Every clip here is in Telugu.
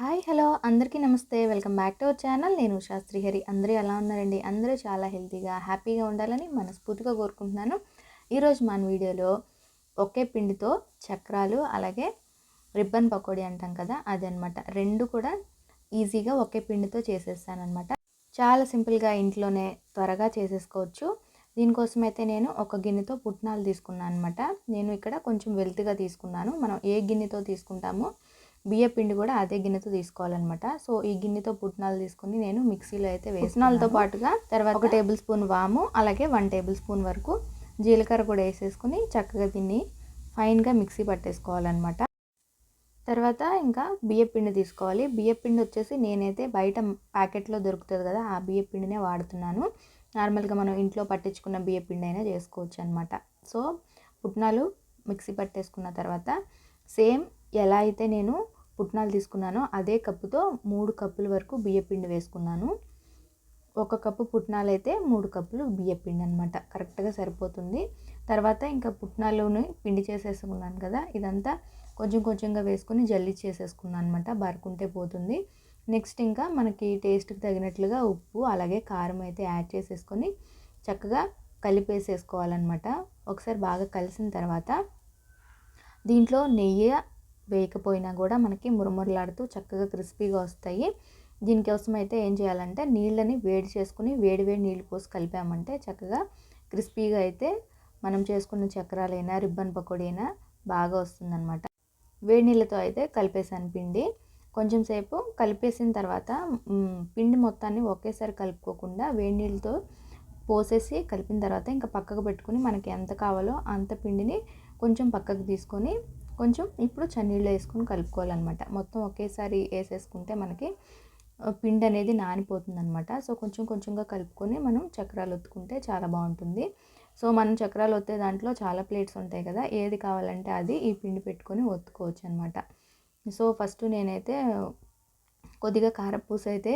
Hi hello. అందరికీ నమస్తే. Welcome back to our channel. నేను శాస్త్రి హరి అందరూ ఎలా ఉన్నారండి? అందరూ చాలా హెల్తీగా హ్యాపీగా ఉండాలని మనస్ఫూర్తిగా కోరుకుంటున్నాను. ఈరోజు మన వీడియోలో ఒకే పిండితో చక్రాలు అలాగే రిబ్బన్ పకోడీ అంటాం కదా అదనమాట రెండు కూడా ఈజీగా ఒకే పిండితో చేసేస్తానమాట చాలా సింపుల్గా ఇంట్లోనే త్వరగా చేసేసుకోవచ్చు. దీనికోసం అయితే నేను ఒక గిన్నెతో పుట్నాలు తీసుకున్నాను అనమాట నేను ఇక్కడ కొంచెం వెల్తిగా తీసుకున్నాను. మనం ఏ గిన్నెతో తీసుకుంటామో బియ్య పిండి కూడా అదే గిన్నెతో తీసుకోవాలన్నమాట. సో ఈ గిన్నెతో పుట్నాలు తీసుకుని నేను మిక్సీలో అయితే వేసినాలతో పాటుగా తర్వాత ఒక టేబుల్ స్పూన్ వాము అలాగే వన్ టేబుల్ స్పూన్ వరకు జీలకర్ర కూడా వేసేసుకుని చక్కగా దీన్ని ఫైన్గా మిక్సీ పట్టేసుకోవాలన్నమాట. తర్వాత ఇంకా బియ్య పిండి తీసుకోవాలి. బియ్య పిండి వచ్చేసి నేనైతే బయట ప్యాకెట్లో దొరుకుతుంది కదా ఆ బియ్య పిండినే వాడుతున్నాను. నార్మల్గా మనం ఇంట్లో పట్టించుకున్న బియ్య పిండి అయినా చేసుకోవచ్చు అనమాట సో పుట్నాలు మిక్సీ పట్టేసుకున్న తర్వాత సేమ్ ఎలా అయితే నేను పుట్నాలు తీసుకున్నానో. అదే కప్పుతో మూడు కప్పుల వరకు బియ్యపిండి వేసుకున్నాను. ఒక కప్పు పుట్నాలు అయితే మూడు కప్పులు బియ్యపిండి అనమాట కరెక్ట్గా సరిపోతుంది. తర్వాత ఇంకా పుట్నాలుని పిండి చేసేసుకున్నాను కదా ఇదంతా కొంచెం కొంచెంగా వేసుకుని జల్లి చేసేసుకున్నాను అనమాట బరుకుంటే పోతుంది. నెక్స్ట్ ఇంకా మనకి టేస్ట్కి తగినట్లుగా ఉప్పు అలాగే కారం అయితే యాడ్ చేసేసుకొని చక్కగా కలిపేసేసుకోవాలన్నమాట. ఒకసారి బాగా కలిసిన తర్వాత దీంట్లో నెయ్యి వేయకపోయినా కూడా మనకి మురమురలాడుతూ చక్కగా క్రిస్పీగా వస్తాయి. దీనికోసం అయితే ఏం చేయాలంటే నీళ్ళని వేడి చేసుకుని వేడి వేడి నీళ్ళు పోసి కలిపామంటే చక్కగా క్రిస్పీగా అయితే మనం చేసుకున్న చక్రాలైనా రిబ్బన్ పకోడీ అయినా బాగా వస్తుందన్నమాట. వేడి నీళ్ళతో అయితే కలిపేసాను పిండి. కొంచెం సేపు కలిపేసిన తర్వాత పిండి మొత్తాన్ని ఒకేసారి కలుపుకోకుండా వేడి నీళ్ళతో పోసేసి కలిపిన తర్వాత ఇంకా పక్కకు పెట్టుకుని మనకి ఎంత కావాలో అంత పిండిని కొంచెం పక్కకు తీసుకొని కొంచెం ఇప్పుడు చన్నీళ్ళు వేసుకొని కలుపుకోవాలన్నమాట. మొత్తం ఒకేసారి వేసేసుకుంటే మనకి పిండి అనేది నానిపోతుంది అనమాట సో కొంచెం కొంచెంగా కలుపుకొని మనం చక్రాలు ఒత్తుకుంటే చాలా బాగుంటుంది. సో మనం చక్రాలు ఒత్తే దాంట్లో చాలా ప్లేట్స్ ఉంటాయి కదా. ఏది కావాలంటే అది ఈ పిండి పెట్టుకొని ఒత్తుకోవచ్చు అనమాట సో ఫస్ట్ నేనైతే కొద్దిగా కారపూస అయితే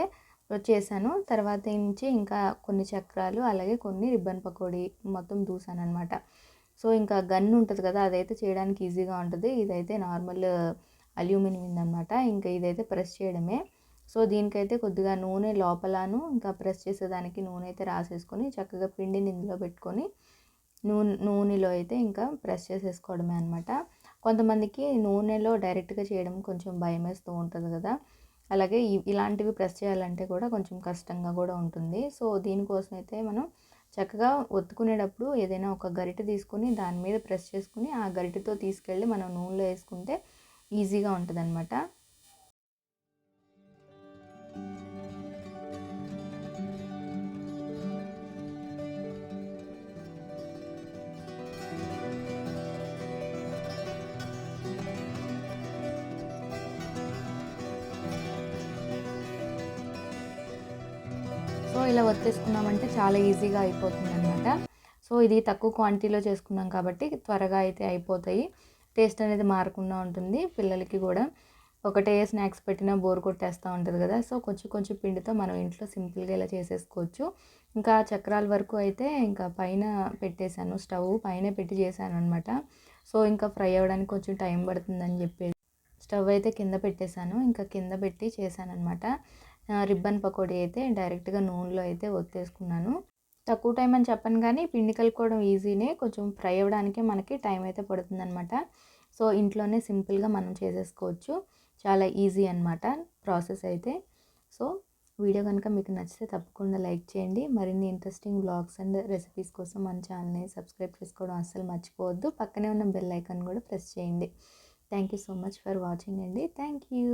చేశాను. తర్వాత నుంచి ఇంకా కొన్ని చక్రాలు అలాగే కొన్ని రిబ్బన్ పకోడీ మొత్తం దూసాను అనమాట సో ఇంకా గన్ ఉంటుంది కదా అదైతే చేయడానికి ఈజీగా ఉంటుంది. ఇదైతే నార్మల్ అల్యూమినియం ఉందన్నమాట. ఇంకా ఇదైతే ప్రెస్ చేయడమే. సో దీనికైతే కొద్దిగా నూనె లోపలను ఇంకా ప్రెస్ చేసేదానికి నూనె అయితే రాసేసుకొని చక్కగా పిండిని ఇందులో పెట్టుకొని నూనె నూనెలో అయితే ఇంకా ప్రెస్ చేసేసుకోవడమే అనమాట కొంతమందికి నూనెలో డైరెక్ట్గా చేయడం కొంచెం భయం వేస్తూ ఉంటుంది కదా. అలాగే ఇలాంటివి ప్రెస్ చేయాలంటే కూడా కొంచెం కష్టంగా కూడా ఉంటుంది. సో దీనికోసం అయితే మనం చక్కగా ఒత్తుకునేటప్పుడు ఏదైనా ఒక గరిటె తీసుకొని దాని మీద ప్రెస్ చేసుకుని ఆ గరిటెతో తీసుకెళ్ళి మనం నూనెలో వేసుకుంటే ఈజీగా ఉంటుంది అనమాట ఇలా వచ్చేసుకున్నామంటే చాలా ఈజీగా అయిపోతుంది అనమాట సో ఇది తక్కువ క్వాంటిటీలో చేసుకున్నాం కాబట్టి త్వరగా అయితే అయిపోతాయి. టేస్ట్ అనేది మారకుండా ఉంటుంది పిల్లలకి కూడా. ఒకటే స్నాక్స్ పెట్టినా బోర్ కొట్టేస్తూ ఉంటుంది కదా. సో కొంచెం కొంచెం పిండితో మనం ఇంట్లో సింపుల్గా ఇలా చేసేసుకోవచ్చు. ఇంకా చక్రాల వరకు అయితే ఇంకా పైన పెట్టేశాను. స్టవ్ పైన పెట్టి చేశాను అనమాట సో ఇంకా ఫ్రై అవ్వడానికి కొంచెం టైం పడుతుందని చెప్పేసి స్టవ్ అయితే కింద పెట్టేశాను. ఇంకా కింద పెట్టి చేశాను అనమాట రిబ్బన్ పకోడీ అయితే డైరెక్ట్గా నూనెలో అయితే ఒత్తేసుకున్నాను. తక్కువ టైం అని చెప్పను కానీ పిండి కలుపుకోవడం ఈజీనే. కొంచెం ఫ్రై అవ్వడానికి మనకి టైం అయితే పడుతుందనమాట సో ఇంట్లోనే సింపుల్గా మనం చేసేసుకోవచ్చు. చాలా ఈజీ అనమాట ప్రాసెస్ అయితే. సో వీడియో కనుక మీకు నచ్చితే తప్పకుండా లైక్ చేయండి. మరిన్ని ఇంట్రెస్టింగ్ బ్లాగ్స్ అండ్ రెసిపీస్ కోసం మన ఛానల్ని సబ్స్క్రైబ్ చేసుకోవడం అస్సలు మర్చిపోవద్దు. పక్కనే ఉన్న బెల్ ఐకాన్ కూడా ప్రెస్ చేయండి. Thank you so much for watching అండి. Thank you